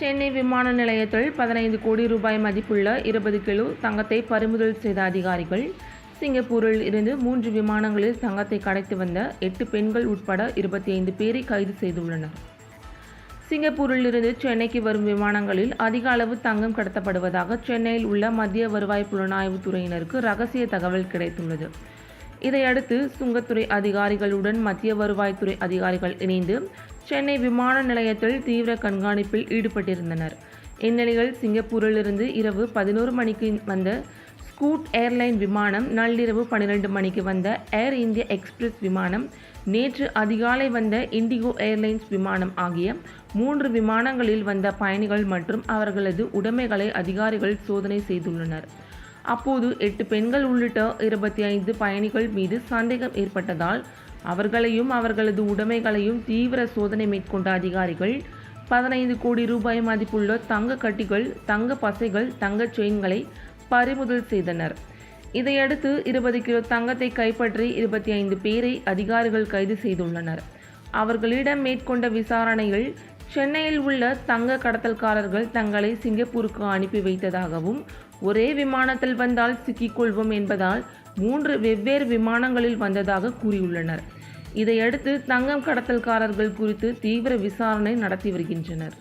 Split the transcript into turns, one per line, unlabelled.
சென்னை விமான நிலையத்தில் பதினைந்து கோடி ரூபாய் மதிப்புள்ள இருபது கிலோ தங்கத்தை பறிமுதல் செய்த அதிகாரிகள். சிங்கப்பூரில் இருந்து மூன்று விமானங்களில் தங்கத்தை கடத்தி வந்த எட்டு பெண்கள் உட்பட இருபத்தி ஐந்து பேரை கைது செய்துள்ளனர். சிங்கப்பூரில் இருந்து சென்னைக்கு வரும் விமானங்களில் அதிக அளவு தங்கம் கடத்தப்படுவதாக சென்னையில் உள்ள மத்திய வருவாய் புலனாய்வுத் துறையினருக்கு ரகசிய தகவல் கிடைத்துள்ளது. இதையடுத்து சுங்கத்துறை அதிகாரிகளுடன் மத்திய வருவாய்த்துறை அதிகாரிகள் இணைந்து சென்னை விமான நிலையத்தில் தீவிர கண்காணிப்பில் ஈடுபட்டிருந்தனர். இந்நிலையில் சிங்கப்பூரிலிருந்து இரவு பதினோரு மணிக்கு வந்த ஸ்கூட் ஏர்லைன் விமானம் நள்ளிரவு பன்னிரண்டு மணிக்கு வந்த ஏர் இந்தியா எக்ஸ்பிரஸ் விமானம் நேற்று அதிகாலை வந்த இண்டிகோ ஏர்லைன்ஸ் விமானம் ஆகிய மூன்று விமானங்களில் வந்த பயணிகள் மற்றும் அவர்களது உடைமைகளை அதிகாரிகள் சோதனை செய்துள்ளனர். அப்போது எட்டு பெண்கள் உள்ளிட்ட இருபத்தி ஐந்து பயணிகள் மீது சந்தேகம் ஏற்பட்டதால் அவர்களையும் அவர்களது உடைமைகளையும் தீவிர சோதனை மேற்கொண்ட அதிகாரிகள் பதினைந்து கோடி ரூபாய் மதிப்புள்ள தங்க கட்டிகள் தங்க பசைகள் தங்கச் செயின்களை பறிமுதல் செய்தனர். இதையடுத்து இருபது கிலோ தங்கத்தை கைப்பற்றி இருபத்தி ஐந்து பேரை அதிகாரிகள் கைது செய்துள்ளனர். அவர்களிடம் மேற்கொண்ட விசாரணையில் சென்னையில் உள்ள தங்க கடத்தல்காரர்கள் தங்களை சிங்கப்பூருக்கு அனுப்பி வைத்ததாகவும் ஒரே விமானத்தில் வந்தால் சிக்கிக்கொள்வோம் என்பதால் மூன்று வெவ்வேறு விமானங்களில் வந்ததாக கூறியுள்ளனர். இதையடுத்து தங்கம் கடத்தல்காரர்கள் குறித்து தீவிர விசாரணை நடத்தி வருகின்றனர்.